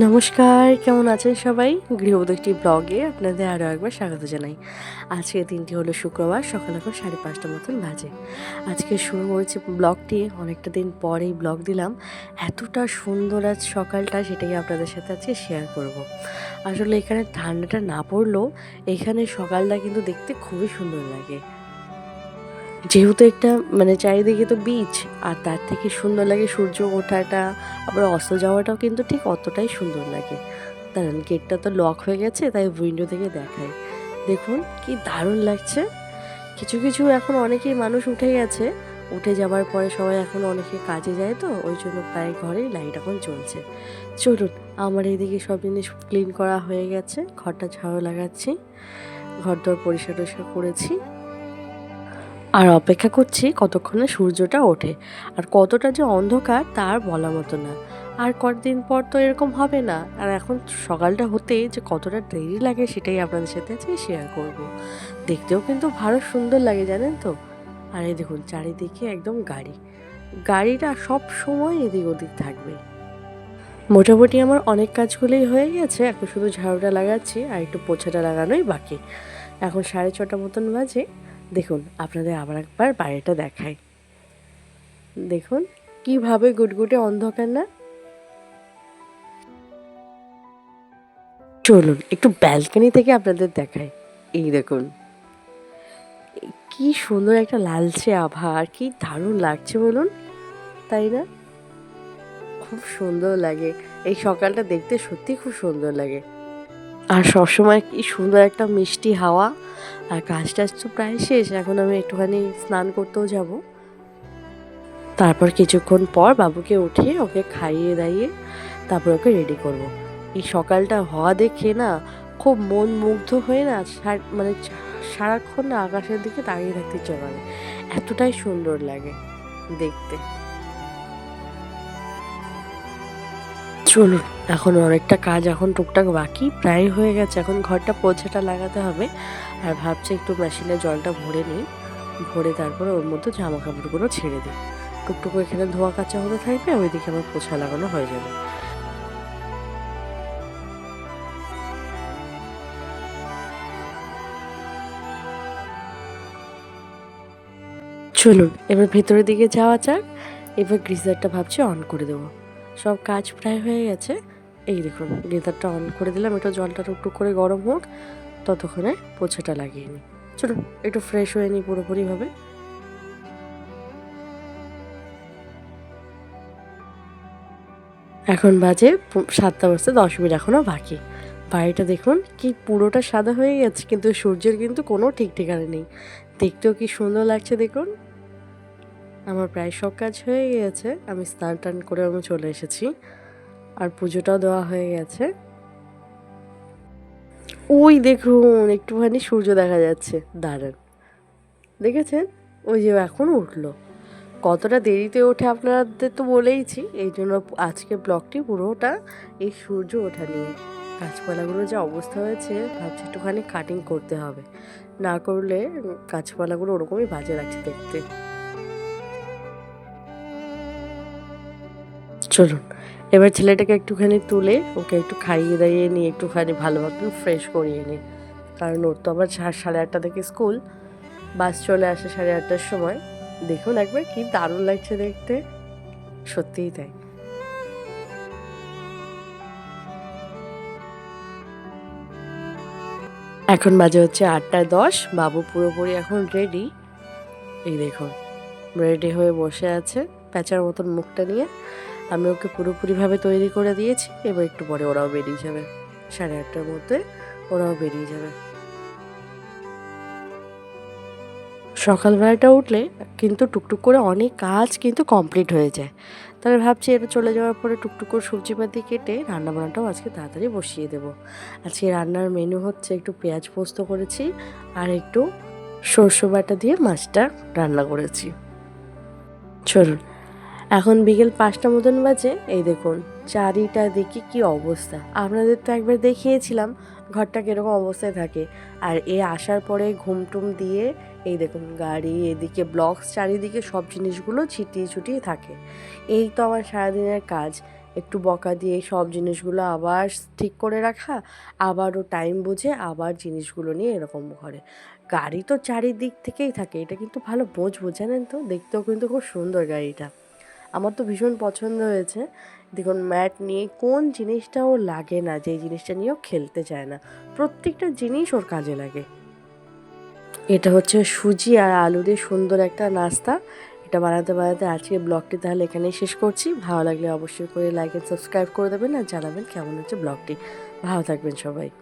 নমস্কার, কেমন আছেন সবাই? গৃহবধূ ব্লগে আপনাদের আরও একবার স্বাগত জানাই। আজকে দিনটি হলো শুক্রবার, সকাল এখন সাড়ে পাঁচটা মতন বাজে। আজকে শুরু করেছি ব্লগটি, অনেকটা দিন পরেই ব্লগ দিলাম। এতটা সুন্দর আজ সকালটা, সেটাই আপনাদের সাথে আজকে শেয়ার করব। আসলে এখানে ঠান্ডাটা না পড়লেও এখানে সকালটা কিন্তু দেখতে খুবই সুন্দর লাগে। যেহেতু একটা মানে চারিদিকে তো বিচ আর তার থেকে সুন্দর লাগে সূর্য ওঠাটা, আবার অস্ত যাওয়াটাও কিন্তু ঠিক অতটাই সুন্দর লাগে। দাঁড়ান গেটটা তো লক হয়ে গেছে, তাই উইন্ডো থেকে দেখায় দেখুন, কি দারুণ লাগছে। কিছু কিছু এখন অনেকেই মানুষ উঠে গেছে। উঠে যাওয়ার পরে সবাই এখন অনেকে কাজে যায় তো, ওই জন্য প্রায় ঘরেই লাইট এখন চলছে চলুন, আমার এইদিকে সব জিনিস ক্লিন করা হয়ে গেছে, ঘরটা ঝাড়ু লাগাচ্ছি ঘর দর পরিষ্কার টরিষ্কার করেছি। আর অপেক্ষা করছি কতক্ষণে সূর্যটা ওঠে। আর কতটা যে অন্ধকার তার বলা মতো না। আর কয়েকদিন পর তো এরকম হবে না। আর এখন সকালটা হতে যে কতটা দেরি লাগে সেটাই আপনাদের সাথে আজকে শেয়ার করব। দেখতেও কিন্তু ভালো সুন্দর লাগে, জানেন তো? আর এই দেখুন, চারিদিকে একদম গাড়ি। গাড়িটা সব সময় এদিক ওদিক থাকবে। মোটামুটি আমার অনেক কাজগুলোই হয়ে গেছে। এখন শুধু ঝাড়ুটা লাগাচ্ছি আর একটু পোছাটা লাগানোই বাকি। এখন সাড়ে ছটা মতন বাজে। দেখুন, আপনাদের আবার একবার বাইরেটা দেখাই। দেখুন, কীভাবে গুটগুটে অন্ধকার না? চলুন, একটু ব্যালকনি থেকে আপনাদের দেখাই। এই দেখুন। কি সুন্দর একটা লালচে আভা আর কি দারুণ লাগছে বলুন, তাই না? খুব সুন্দর লাগে। এই সকালটা দেখতে সত্যি খুব সুন্দর লাগে। আর সবসময় কি সুন্দর একটা মিষ্টি হাওয়া, আর কাজ টাজ তো প্রায় শেষ, এখন আমি একটুখানি স্নান করতেও যাব। তারপর কিছুক্ষণ পর বাবুকে উঠিয়ে ওকে খাইয়ে দাইয়ে তারপর ওকে রেডি করব। এই সকালটা হওয়া দেখে না খুব মন মুগ্ধ হয়ে না মানে সারাক্ষণ আকাশের দিকে দাঁড়িয়ে থাকতে করে। এতটাই সুন্দর লাগে দেখতে। চলুন এখন অনেকটা কাজ এখন টুকটাক বাকি, প্রায় হয়ে গেছে। এখন ঘরটা পোছাটা লাগাতে হবে। আর ভাবছি একটু মেশিনে জলটা ভরে নিই। ভরে তারপর ওর মধ্যে জামা কাপড়গুলো ছেড়ে দিই। টুকটুকু এখানে ধোয়া কাচা হতে থাকবে, ওইদিকে আমার পোছা লাগানো হয়ে যাবে। চলুন, এবার ভেতরের দিকে যাওয়া যাক। এবার গ্রিজারটা ভাবছি অন করে দেবো। সব কাজ প্রায় হয়ে গেছে। এই দেখুন, গিজারটা অন করে দিলাম। একটু জলটা টুকটুক করে গরম হোক, ততক্ষণে পোছাটা লাগিয়ে নিই। চলো একটু ফ্রেশ হয়ে নিই পুরোপুরিভাবে এখন বাজে সাতটা বাজতে দশ মিনিট এখনও বাকি। বাড়িটা দেখুন, কি পুরোটা সাদা হয়ে গেছে, কিন্তু সূর্যের কিন্তু কোনো ঠিক ঠিকানা নেই। দেখতেও কি সুন্দর লাগছে দেখুন। আমার প্রায় সব কাজ হয়ে গিয়েছে, আমি স্নান টান করে আমি চলে এসেছি। আর পুজোটাও দেওয়া হয়ে গেছে। ওই দেখুন, একটুখানি সূর্য দেখা যাচ্ছে। দাঁড়ান। দেখেছেন? ওই যে এখন উঠল। কতটা দেরিতে ওঠে আপনাদের তো বলেইছি, এই জন্য আজকে ব্লগটি পুরোটা এই সূর্য ওঠা নিয়ে। গাছপালাগুলো যে অবস্থা হয়েছে, ভাবছি একটুখানি কাটিং করতে হবে। না করলে গাছপালাগুলো ওরকমই বাজে লাগছে দেখতে। চলুন, এবার ছেলেটাকে একটুখানি তুলে ওকে একটু খাইয়ে দাইয়ে নিয়ে একটুখানি ভালোভাবে ফ্রেশ করিয়ে নিই কারণ ওর তো আবার সাড়ে আটটা থেকে স্কুল বাস চলে আসে সাড়ে আটটার সময়। দেখুন একবার কি দারুণ লাগছে দেখতে। সত্যিই তাই। এখন বাজে হচ্ছে আটটায় দশ, বাবু পুরোপুরি এখন রেডি এই দেখুন রেডি হয়ে বসে আছে প্যাঁচার মতন মুখটা নিয়ে। আমি ওকে পুরোপুরিভাবে তৈরি করে দিয়েছি, এবার একটু পরে ওরাও বেরিয়ে যাবে। সাড়ে আটটার মধ্যে ওরাও বেরিয়ে যাবে। সকালবেলাটা উঠলে কিন্তু টুকটুক করে অনেক কাজ কিন্তু কমপ্লিট হয়ে যায়। তবে ভাবছি এটা চলে যাওয়ার পরে টুকটুক করে সবজিপাতি কেটে রান্নাবান্নাটাও আজকে তাড়াতাড়ি বসিয়ে দেবো। আজকে রান্নার মেনু হচ্ছে একটু পেঁয়াজ পোস্ত করেছি আর একটু সর্ষে বাটা দিয়ে মাছটা রান্না করেছি। চলুন। এখন বিকেল পাঁচটা মতন বাজে। এই দেখুন, চারিটা দিকে কি অবস্থা। আপনাদের তো একবার দেখিয়েছিলাম ঘরটা কীরকম অবস্থায় থাকে। আর এ আসার পরে ঘুমটুম দিয়ে, এই দেখুন, গাড়ি এদিকে ব্লকস, চারিদিকে সব জিনিসগুলো ছিটিয়ে ছুটিয়ে থাকে। এই তো আমার সারাদিনের কাজ। একটু বকা দিয়ে সব জিনিসগুলো আবার ঠিক করে রাখা, আবারও টাইম বুঝে আবার জিনিসগুলো নিয়ে এরকম করে গাড়ি তো চারিদিক থেকেই থাকে, এটা কিন্তু ভালো বোঝবো জানেন তো? দেখতেও কিন্তু খুব সুন্দর গাড়িটা। আমার তো ভীষণ পছন্দ হয়েছে। দেখুন, ম্যাট নিয়ে কোন জিনিসটা ওর লাগে না যে জিনিসটা নিয়েও খেলতে চায় না। প্রত্যেকটা জিনিস ওর কাজে লাগে। এটা হচ্ছে সুজি আর আলু দিয়ে সুন্দর একটা নাস্তা। এটা বানাতে বানাতে আজকে ব্লগটি তাহলে এখানেই শেষ করছি। ভালো লাগলে অবশ্যই করে লাইক এন্ড সাবস্ক্রাইব করে দেবেন আর জানাবেন কেমন হচ্ছে ব্লগটি। ভালো থাকবেন সবাই।